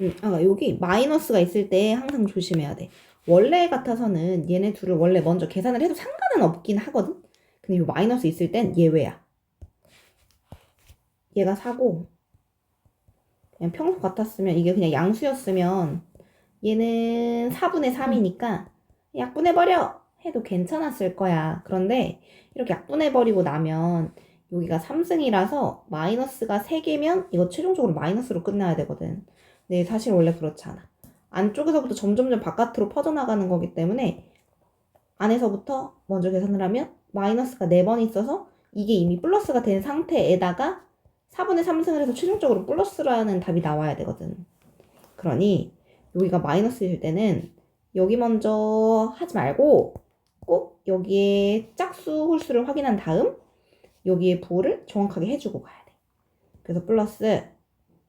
음, 아, 여기 마이너스가 있을 때 항상 조심해야 돼. 원래 같아서는 얘네 둘을 원래 먼저 계산을 해도 상관은 없긴 하거든? 근데 이 마이너스 있을 땐 예외야. 얘가 사고, 그냥 평소 같았으면, 이게 그냥 양수였으면, 얘는 4분의 3이니까, 약분해버려! 해도 괜찮았을 거야. 그런데, 이렇게 약분해버리고 나면, 여기가 3승이라서, 마이너스가 3개면, 이거 최종적으로 마이너스로 끝나야 되거든. 근데 사실 원래 그렇지 않아. 안쪽에서부터 점점점 바깥으로 퍼져나가는 거기 때문에 안에서부터 먼저 계산을 하면 마이너스가 4번 있어서 이게 이미 플러스가 된 상태에다가 4분의 3승을 해서 최종적으로 플러스라는 답이 나와야 되거든. 그러니 여기가 마이너스일 때는 여기 먼저 하지 말고 꼭 여기에 짝수 홀수를 확인한 다음 여기에 부호를 정확하게 해주고 가야 돼. 그래서 플러스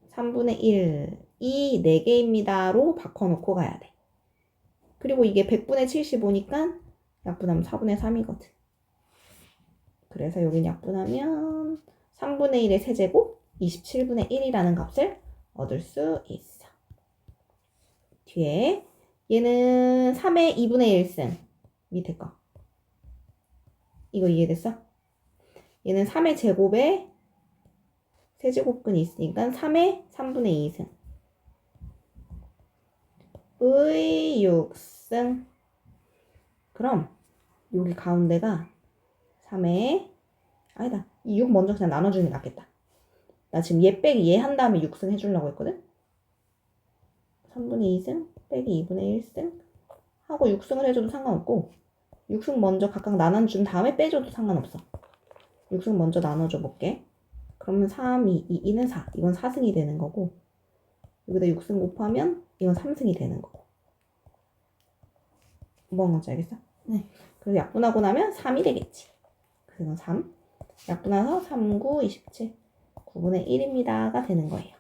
3분의 1, 이 4개입니다로 바꿔놓고 가야 돼. 그리고 이게 100분의 75니까 약분하면 4분의 3이거든. 그래서 여긴 약분하면 3분의 1의 세제곱 27분의 1이라는 값을 얻을 수 있어. 뒤에 얘는 3의 2분의 1승 밑에 거. 이거 이해됐어? 얘는 3의 제곱에 세제곱근이 있으니까 3의 3분의 2승. 의 6승. 그럼 여기 가운데가 3의 아니다. 이 6 먼저 그냥 나눠주는 게 낫겠다. 나 지금 얘 빼기 얘 한 다음에 6승 해주려고 했거든? 3분의 2승 빼기 2분의 1승 하고 6승을 해줘도 상관없고 6승 먼저 각각 나눠준 다음에 빼줘도 상관없어. 6승 먼저 나눠줘 볼게. 그러면 3, 2, 2, 2는 4. 이건 4승이 되는 거고 여기다 6승 곱하면 이건 3승이 되는 거고 뭔 건지 알겠어? 네. 그래서 약분하고 나면 3이 되겠지. 그래서 3. 약분해서 3, 9, 27. 9분의 1입니다가 되는 거예요.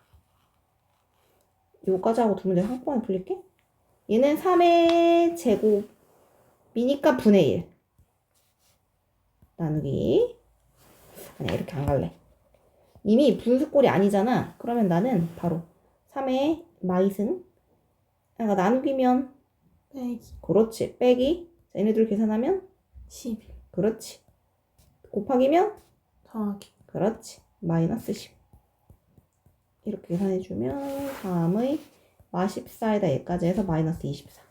요거까지 하고 두 문제 한꺼번에 풀릴게. 얘는 3의 제곱이니까 분의 1. 나누기. 아니야, 이렇게 안 갈래. 이미 분수꼴이 아니잖아. 그러면 나는 바로 3의 마이승. 그러니까 나누기면 빼기 그렇지. 빼기. 자, 얘네들 계산하면 12 그렇지. 곱하기면 더하기 그렇지. 마이너스 10. 이렇게 계산해주면 3의 마 14에다 얘까지 해서 마이너스 24.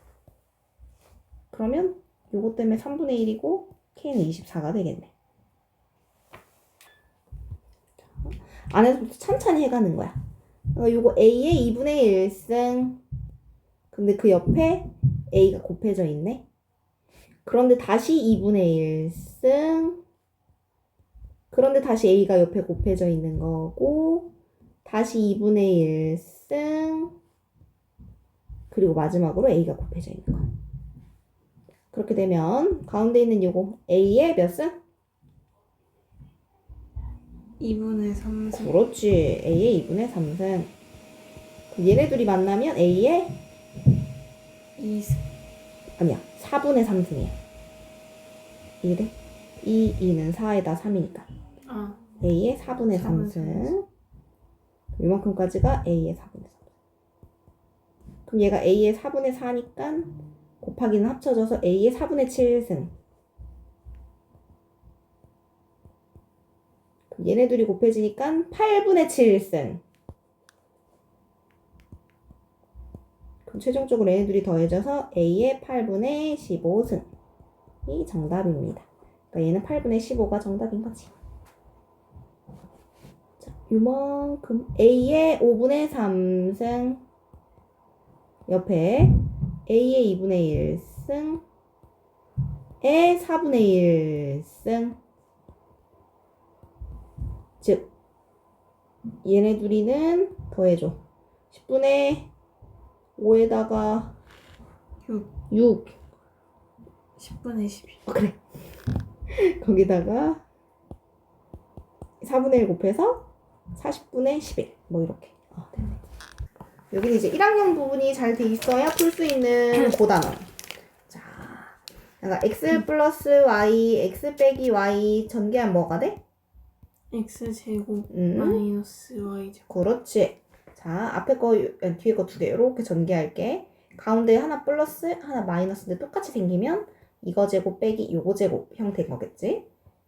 그러면 요거 때문에 3분의 1이고 K는 24가 되겠네. 자, 안에서부터 천천히 해가는 거야. 어, 요거 A의 2분의 1승. 근데 그 옆에 A가 곱해져 있네. 그런데 다시 2분의 1승. 그런데 다시 A가 옆에 곱해져 있는 거고, 다시 2분의 1승, 그리고 마지막으로 A가 곱해져 있는 거야. 그렇게 되면, 가운데 있는 요거, A의 몇 승? 2분의 3승 그렇지. A의 2분의 3승. 얘네 둘이 만나면 A의, 2승 아니야, 4분의 3승이야. 이래? 2, 2는 4에다 3이니까. 아 A의 4분의 4분의 3승. 이만큼까지가 A의 4분의 3승. 그럼 얘가 A의 4분의 4니까 곱하기는 합쳐져서 A의 4분의 7승. 그럼 얘네 둘이 곱해지니까 8분의 7승. 그럼 최종적으로 얘네 둘이 더해져서 A의 8분의 15승. 이 정답입니다. 그러니까 얘는 8분의 15가 정답인 거지. 자, 요만큼 A의 5분의 3승 옆에 A의 2분의 1승 의 4분의 1승 즉 얘네 둘이는 더해줘 10분의 5에다가 6 6 10분의 12 어, 그래. 거기다가 4분의 1 곱해서 40분의 11. 뭐 이렇게. 어, 됐네. 여기는 이제 1학년 부분이 잘 돼 있어야 풀 수 있는 고단어. 자, 그러니까 x 플러스 y, x 빼기 y 전개하면 뭐가 돼? x 제곱 음, 마이너스 y 제곱 그렇지. 자, 앞에 거, 뒤에 거 두 개, 이렇게 전개할게. 가운데 하나 플러스, 하나 마이너스인데 똑같이 생기면 이거 제곱 빼기 요거 제곱 형태인 거겠지?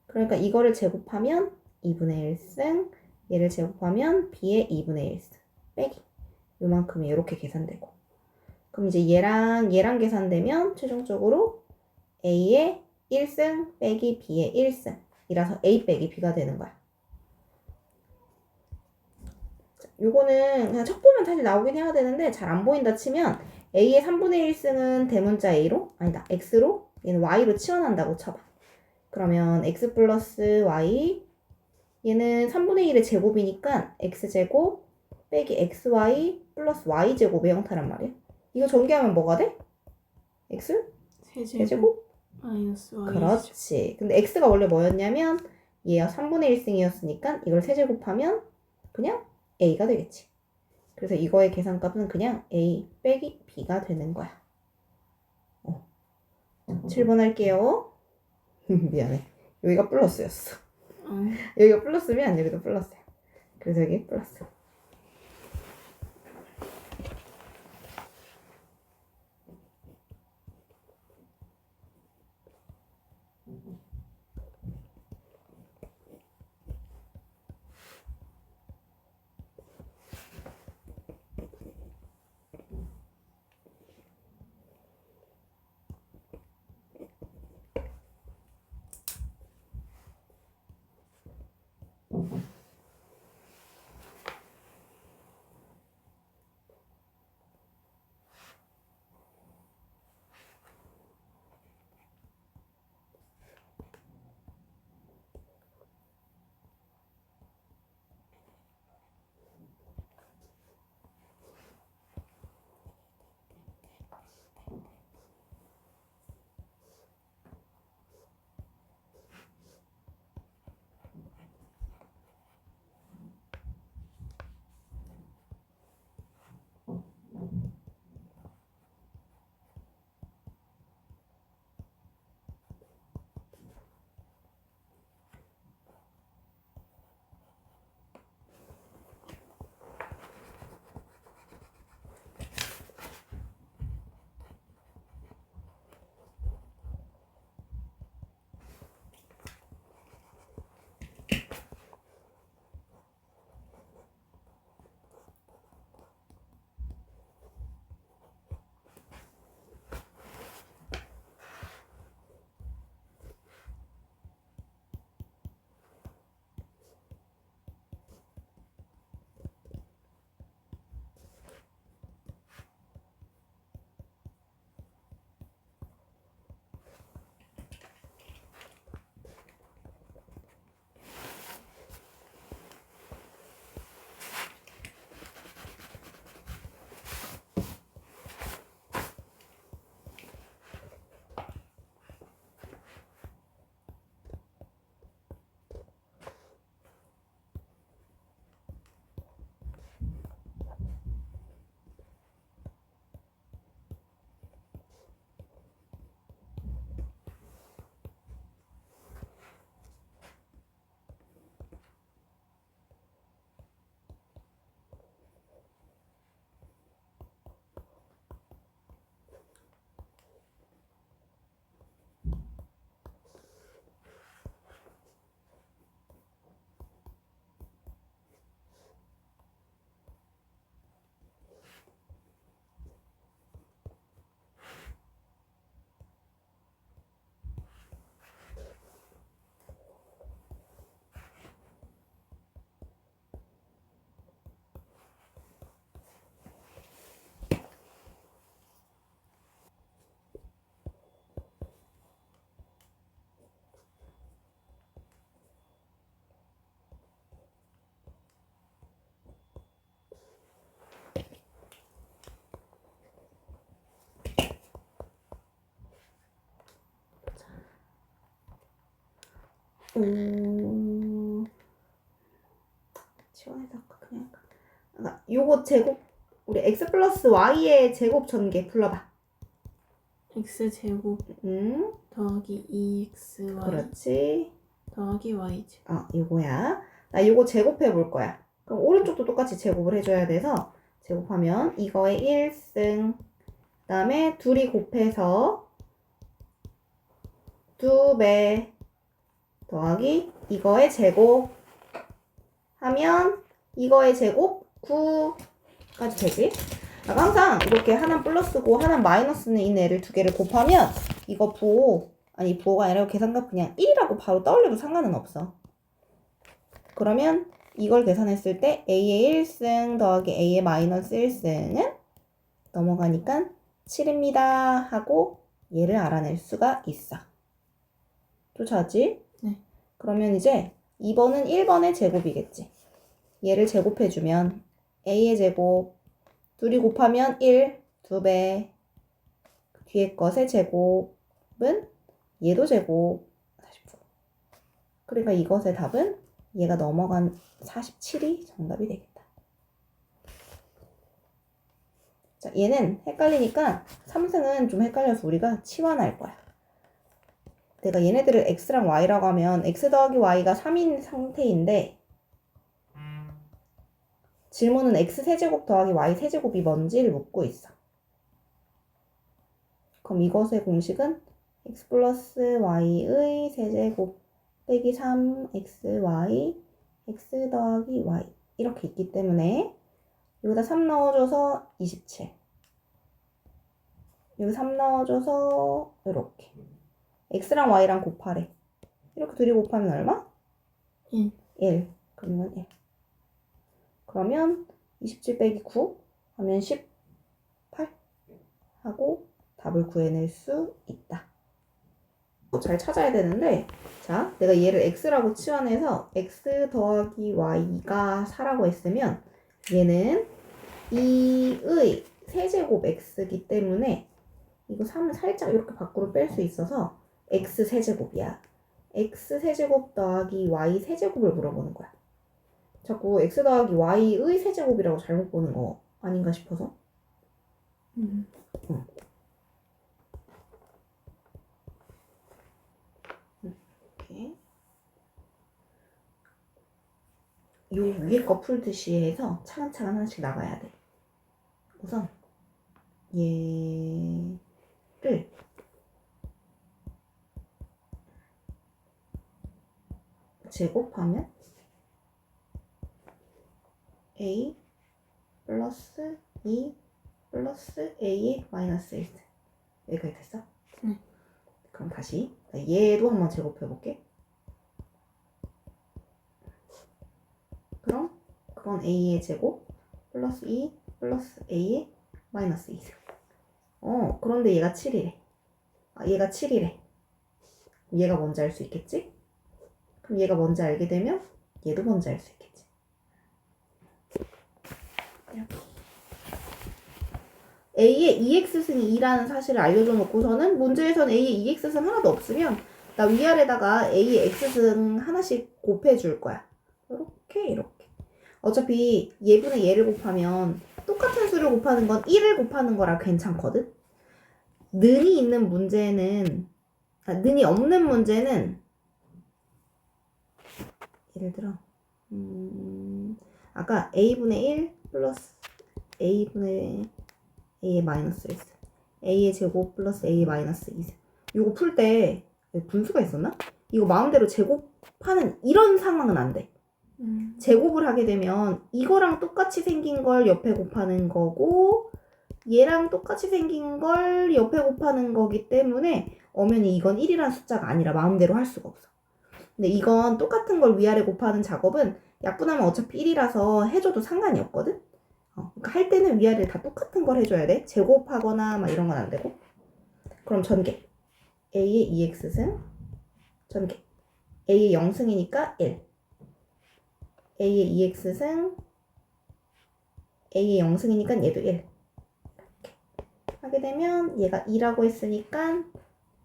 그러니까 이거를 제곱하면 2분의 1승, 얘를 제곱하면 b의 2분의 1승 빼기. 요만큼이 이렇게 계산되고. 그럼 이제 얘랑 얘랑 계산되면 최종적으로 a의 1승 빼기 b의 1승 이라서 a 빼기 b가 되는 거야. 자, 요거는 그냥 척 보면 사실 나오긴 해야 되는데 잘 안 보인다 치면 a의 3분의 1승은 대문자 a로 아니다 x로 얘는 y로 치환한다고 쳐봐. 그러면 x 플러스 y 얘는 3분의 1의 제곱이니까 x제곱 빼기 xy 플러스 y제곱의 형태란 말이야. 이거 전개하면 뭐가 돼? x? 세제곱 세제곱? 마이너스 y 그렇지. 근데 x가 원래 뭐였냐면 얘가 3분의 1승이었으니까 이걸 세제곱하면 그냥 a가 되겠지. 그래서 이거의 계산값은 그냥 a 빼기 b가 되는 거야. 어. 7번 할게요. 미안해. 여기가 플러스였어. 어, 여기가 플러스면 여기도 플러스야. 그래서 여기 플러스. Mm-hmm. 오. 지원해서 그냥 아, 요거 제곱 우리 x 플러스 y의 제곱 전개 불러봐. x 제곱 음, 더하기 2xy 그렇지. 더하기 y 제곱 어, 요거야. 나 요거 제곱해 볼 거야. 그럼 오른쪽도 똑같이 제곱을 해줘야 돼서 제곱하면 이거의 1승 그 다음에 둘이 곱해서 두배 더하기 이거의 제곱 하면 이거의 제곱 9까지 되지? 아, 항상 이렇게 하나 플러스고 하나 마이너스는 있는 애를 두 개를 곱하면 이거 부호 아니 부호가 아니라 계산값 그냥 1이라고 바로 떠올려도 상관은 없어. 그러면 이걸 계산했을 때 a의 1승 더하기 a의 마이너스 1승은 넘어가니까 7입니다 하고 얘를 알아낼 수가 있어. 쫓아왔지? 네. 그러면 이제 2번은 1번의 제곱이겠지. 얘를 제곱해주면 a의 제곱 둘이 곱하면 1, 2배 뒤에 것의 제곱은 얘도 제곱 49. 그러니까 이것의 답은 얘가 넘어간 47이 정답이 되겠다. 자, 얘는 헷갈리니까 3승은 좀 헷갈려서 우리가 치환할 거야. 내가 얘네들을 x랑 y라고 하면 x 더하기 y가 3인 상태인데 질문은 x 세제곱 더하기 y 세제곱이 뭔지를 묻고 있어. 그럼 이것의 공식은 x 플러스 y의 세제곱 빼기 3xy x 더하기 y 이렇게 있기 때문에 여기다 3 넣어줘서 27 여기 3 넣어줘서 이렇게 x랑 y랑 곱하래 이렇게 둘이 곱하면 얼마? 1. 1 그러면 1 그러면 27 빼기 9 하면 18 하고 답을 구해낼 수 있다. 잘 찾아야 되는데 자 내가 얘를 x라고 치환해서 x 더하기 y가 4라고 했으면 얘는 2의 세제곱 x이기 때문에 이거 3을 살짝 이렇게 밖으로 뺄 수 있어서 x 세제곱이야. x 세제곱 더하기 y 세제곱을 물어보는 거야. 자꾸 x 더하기 y의 세제곱이라고 잘못 보는 거 아닌가 싶어서 음. 이렇게 요 위에 거 풀듯이 해서 차근차근 하나씩 나가야 돼. 우선 얘를 제곱하면 a 플러스 2 플러스 a의 마이너스 1 여기까지 됐어? 네. 그럼 다시 얘도 한번 제곱해 볼게. 그럼 그건 a의 제곱 플러스 2 플러스 a의 마이너스 2. 어, 그런데 얘가 7이래. 아, 얘가 7이래. 얘가 뭔지 알 수 있겠지? 그럼 얘가 뭔지 알게 되면 얘도 뭔지 알수 있겠지. 이렇게. A의 EX승이 2라는 사실을 알려줘 놓고서는 문제에서는 A의 EX승 하나도 없으면 나 위아래다가 A의 X승 하나씩 곱해 줄 거야. 이렇게 이렇게. 어차피 얘분의 얘를 곱하면 똑같은 수를 곱하는 건 1을 곱하는 거라 괜찮거든. 는이 있는 문제는 아, 는이 없는 문제는 예를 들어 음, 아까 a분의 1 플러스 a분의 a의 마이너스 1 a의 제곱 플러스 a의 마이너스 2 이거 풀 때 분수가 있었나? 이거 마음대로 제곱하는 이런 상황은 안 돼. 음. 제곱을 하게 되면 이거랑 똑같이 생긴 걸 옆에 곱하는 거고 얘랑 똑같이 생긴 걸 옆에 곱하는 거기 때문에 엄연히 이건 1이라는 숫자가 아니라 마음대로 할 수가 없어. 근데 이건 똑같은 걸 위아래 곱하는 작업은 약분하면 어차피 1이라서 해줘도 상관이 없거든? 어, 그러니까 할 때는 위아래 다 똑같은 걸 해줘야 돼. 제곱하거나 막 이런 건 안 되고. 그럼 전개. A의 2x승 전개. A의 0승이니까 1. A의 2x승 A의 0승이니까 얘도 1 이렇게 하게 되면 얘가 2라고 했으니까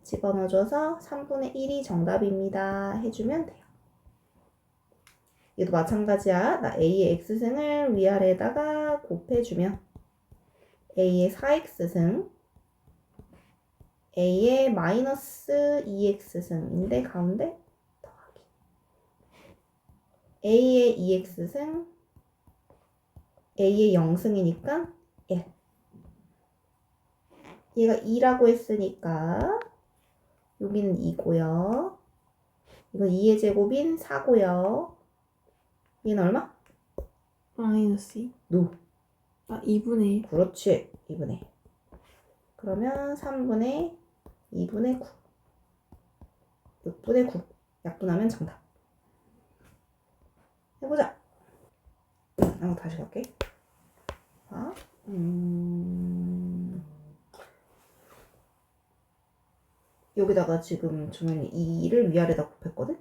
집어넣어줘서 3분의 1이 정답입니다. 해주면 돼요. 얘도 마찬가지야. 나 A의 x승을 위아래에다가 곱해주면 A의 4x승 A의 마이너스 2x승인데 가운데 더하기. A의 2x승 a의 0승이니까 1. 얘가 2라고 했으니까 여기는 2고요. 이건 2의 제곱인 4고요. 얘는 얼마? 마이너스 2. 노. 아, 2분의 1. 그렇지. 2분의 1. 그러면 3분의 2분의 9. 6분의 9. 약분하면 정답. 해보자. 응, 한번 다시 갈게. 자, 음... 여기다가 지금 주문이 2를 위아래다 곱했거든?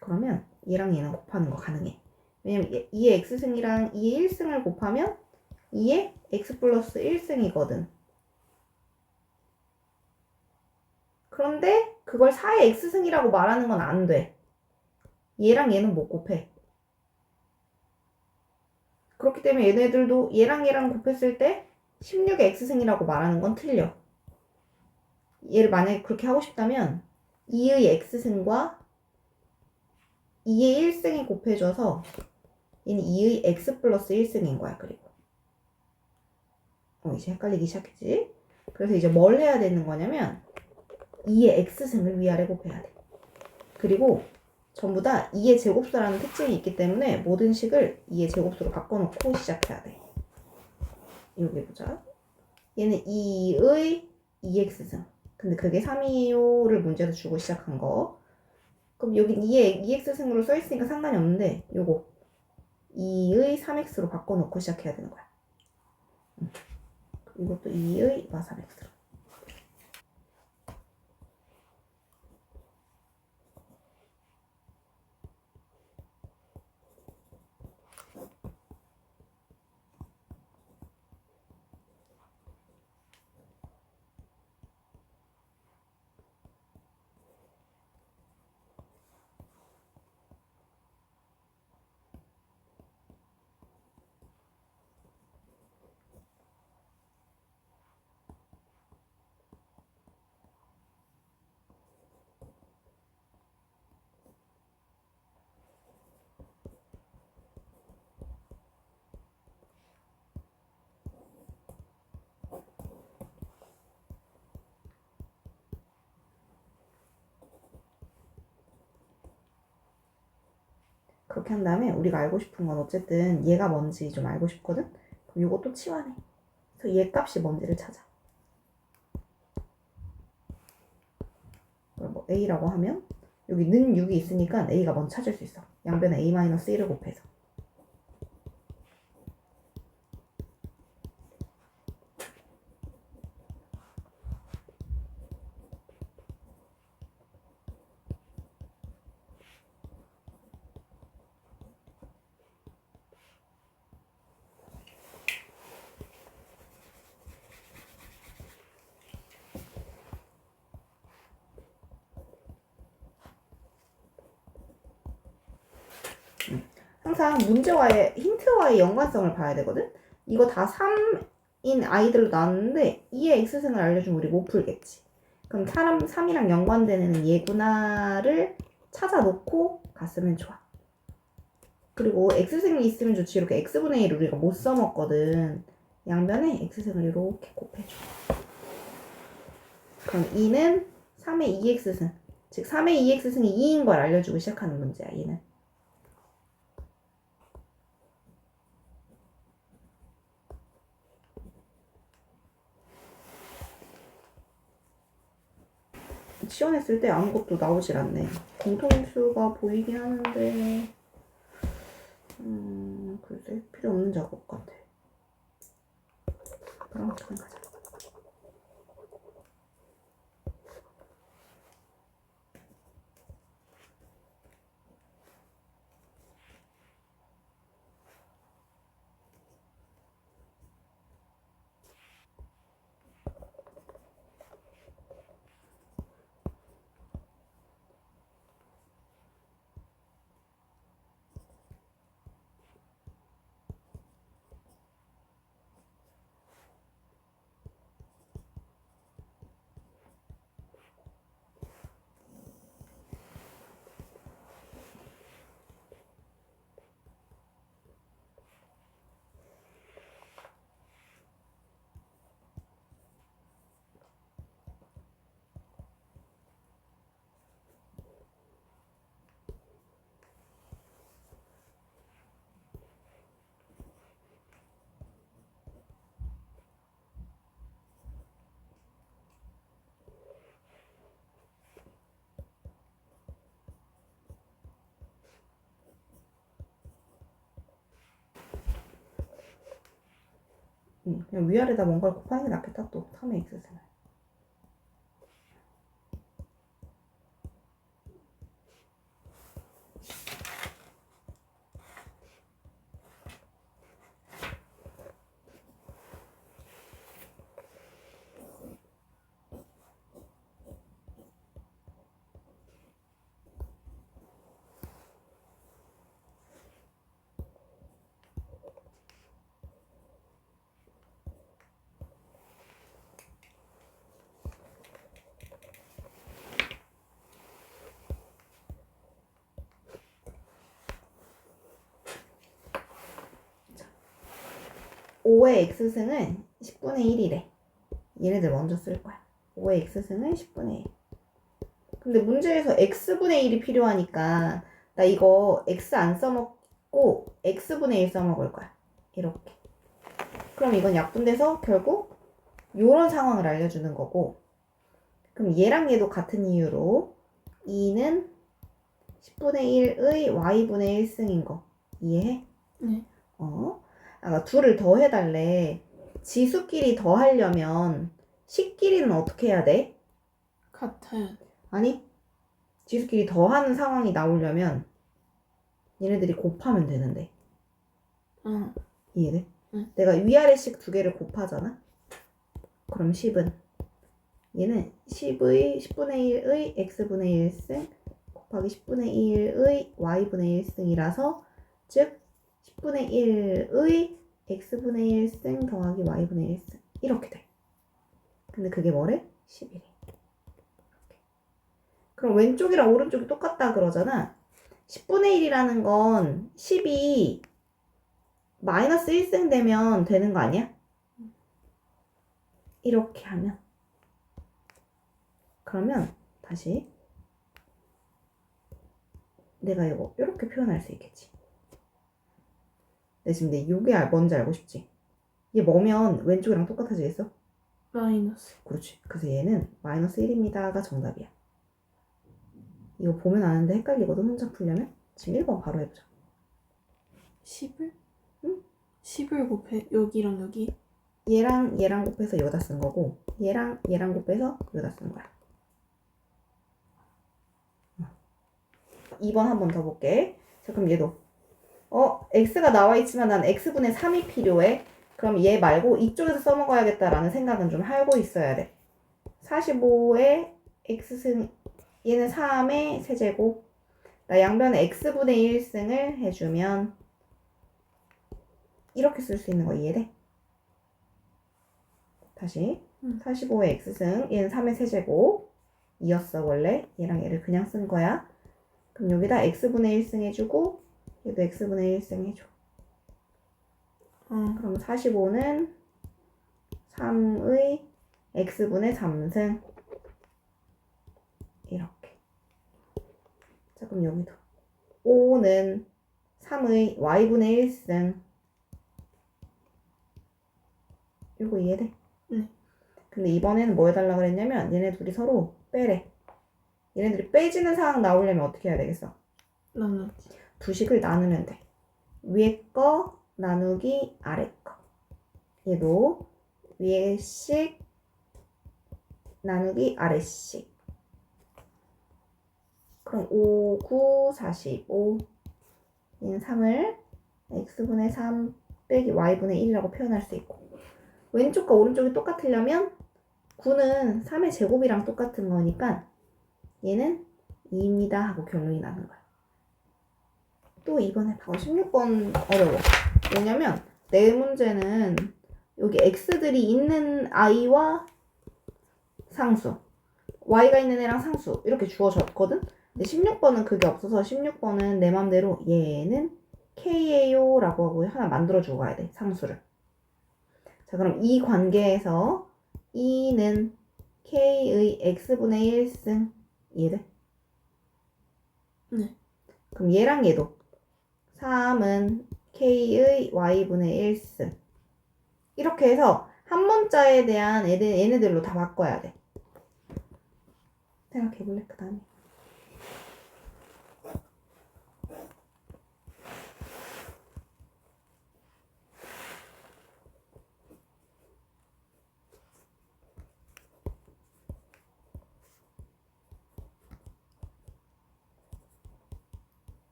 그러면 얘랑 얘는 곱하는 거 가능해. 왜냐면 2의 x승이랑 2의 1승을 곱하면 2의 x 플러스 1승이거든. 그런데 그걸 4의 x승이라고 말하는 건 안 돼. 얘랑 얘는 못 곱해. 그렇기 때문에 얘네들도 얘랑 얘랑 곱했을 때 16의 x승이라고 말하는 건 틀려. 얘를 만약에 그렇게 하고 싶다면 2의 x승과 2의 1승이 곱해져서 얘는 2의 x 플러스 1승인 거야, 그리고. 어, 이제 헷갈리기 시작했지? 그래서 이제 뭘 해야 되는 거냐면 2의 x승을 위아래 곱해야 돼. 그리고 전부 다 2의 제곱수라는 특징이 있기 때문에 모든 식을 2의 제곱수로 바꿔놓고 시작해야 돼. 여기 보자. 얘는 2의 2x승. 근데 그게 3이요를 문제에서 주고 시작한 거. 그럼 여기 2의 2x승으로 써있으니까 상관이 없는데 요거 2의 3x로 바꿔놓고 시작해야 되는 거야. 음. 이것도 2의 마 3x로. 그렇게 한 다음에 우리가 알고 싶은 건 어쨌든 얘가 뭔지 좀 알고 싶거든? 그럼 이것도 치환해. 그래서 얘 값이 뭔지를 찾아. 그럼 뭐 a라고 하면 여기 는 6이 있으니까 a가 먼저 찾을 수 있어. 양변에 a-1을 곱해서. 항상 문제와의 힌트와의 연관성을 봐야 되거든. 이거 다 3인 아이들로 나왔는데 2의 x승을 알려주면 우리 못 풀겠지. 그럼 사람 3이랑 연관되는 애는 얘구나를 찾아 놓고 갔으면 좋아. 그리고 x승이 있으면 좋지. 이렇게 x분의 1을 우리가 못 써먹거든. 양변에 x승을 이렇게 곱해줘. 그럼 2는 3의 2x승. 즉 3의 2x승이 2인 걸 알려주고 시작하는 문제야. 얘는. 치환했을 때 아무것도 나오질 않네. 공통수가 보이긴 하는데, 음, 글쎄, 필요 없는 작업 같아. 그럼 그냥 가자. 그냥 위아래다 뭔가를 곱하는 게 낫겠다 또. 처음에 있었으면 5의 x승은 10분의 1이래. 얘네들 먼저 쓸 거야. 5의 x승은 10분의 1. 근데 문제에서 x분의 1이 필요하니까 나 이거 x 안 써먹고 x분의 1 써먹을 거야. 이렇게. 그럼 이건 약분돼서 결국 이런 상황을 알려주는 거고 그럼 얘랑 얘도 같은 이유로 2는 10분의 1의 y분의 1승인 거 이해해? 네. 어? 아까 둘을 더 해달래. 지수끼리 더 하려면 식끼리는 어떻게 해야 돼? 같아요. 아니, 지수끼리 더 하는 상황이 나오려면 얘네들이 곱하면 되는데. 어. 이해돼? 응. 내가 위아래씩 두 개를 곱하잖아? 그럼 10은 얘는 10의 10분의 1의 x분의 1승 곱하기 10분의 1의 y분의 1승이라서 즉 10분의 1의 x분의 1승 더하기 y분의 1승 이렇게 돼. 근데 그게 뭐래? 11이. 그럼 왼쪽이랑 오른쪽이 똑같다 그러잖아. 10분의 1이라는 건 10이 마이너스 1승 되면 되는 거 아니야? 이렇게 하면 그러면 다시 내가 이거 이렇게 표현할 수 있겠지. 내 요게 알- 뭔지 알고 싶지? 얘 뭐면 왼쪽이랑 똑같아지겠어? 마이너스. 그렇지. 그래서 얘는 마이너스 1입니다가 정답이야. 이거 보면 아는데 헷갈리거든 혼자 풀려면? 지금 1번 바로 해보자. 10을? 응? 10을 곱해 여기랑 여기. 얘랑 얘랑 곱해서 여기다 쓴 거고 얘랑 얘랑 곱해서 여기다 쓴 거야. 2번 한 번 더 볼게. 자 그럼 얘도 어 x가 나와 있지만 난 x분의 3이 필요해. 그럼 얘 말고 이쪽에서 써먹어야겠다라는 생각은 좀 하고 있어야 돼. 45의 x승 얘는 3의 세제곱 나 양변에 x분의 1승을 해주면 이렇게 쓸 수 있는 거 이해돼? 다시 응. 45의 x승 얘는 3의 세제곱 이었어 원래 얘랑 얘를 그냥 쓴 거야 그럼 여기다 x분의 1승 해주고 얘도 x분의 1승 해줘 어. 그럼 45는 3의 x분의 3승 이렇게 자 그럼 여기도 5는 3의 y분의 1승 이거 이해돼? 네. 근데 이번에는 뭐 해달라 그랬냐면 얘네 둘이 서로 빼래 얘네들이 빼지는 상황 나오려면 어떻게 해야 되겠어? 나누기. 두 식을 나누면 돼. 위에 거 나누기 아래 거. 얘도 위에 식 나누기 아래 식. 그럼 5, 9, 45. 얘는 3을 x분의 3 빼기 y분의 1이라고 표현할 수 있고. 왼쪽과 오른쪽이 똑같으려면 9는 3의 제곱이랑 똑같은 거니까 얘는 2입니다 하고 결론이 나는 거야. 또 이번에 봐봐 16번 어려워 왜냐면 내 문제는 여기 x들이 있는 i와 상수 y가 있는 애랑 상수 이렇게 주어졌거든 근데 16번은 그게 없어서 16번은 내 맘대로 얘는 k예요 라고 하고 하나 만들어 주고 가야 돼 상수를 자 그럼 이 관계에서 e는 k의 x분의 1승 이해돼? 네. 그럼 얘랑 얘도 3은 k의 y분의 1승 이렇게 해서 한 문자에 대한 얘네들로 다 바꿔야 돼. 생각해볼래 그 다음에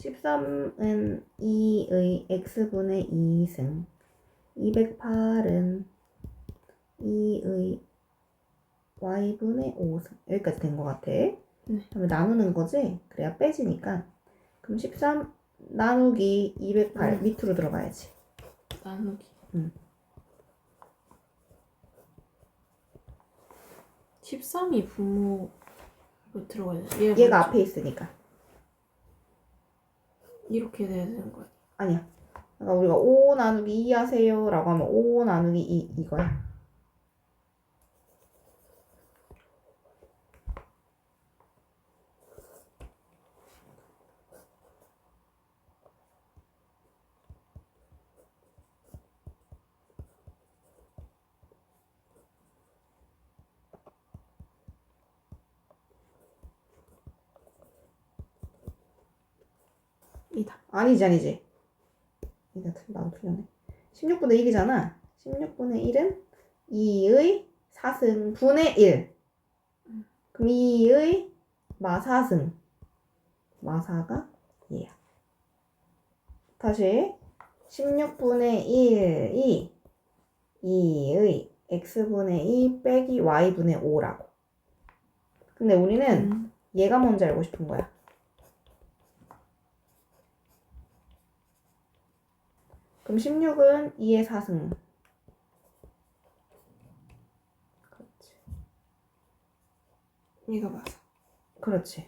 13은 2의 x분의 2승 208은 2의 y분의 5승 여기까지 된 것 같아 그러면 나누는 거지? 그래야 빼지니까 그럼 13 나누기 208 음. 밑으로 들어가야지 나누기. 응. 13이 분모로 들어가야 돼. 얘 얘가 먼저 앞에 있으니까 이렇게 돼야 되는 거야. 아니야 그러니까 우리가 5 나누기 2 하세요 라고 하면 5 나누기 2 이거야 이다. 아니지 아니지. 틀- 나도 틀렸네. 16분의 1이잖아. 16분의 1은 2의 4승 분의 1 음. 그럼 2의 마사승 마사가 얘야. 다시. 16분의 1이 2의 x분의 2 빼기 y분의 5라고. 근데 우리는 음. 얘가 뭔지 알고 싶은 거야 그럼 16은 2의 4승. 그렇지. 얘가 맞아. 그렇지.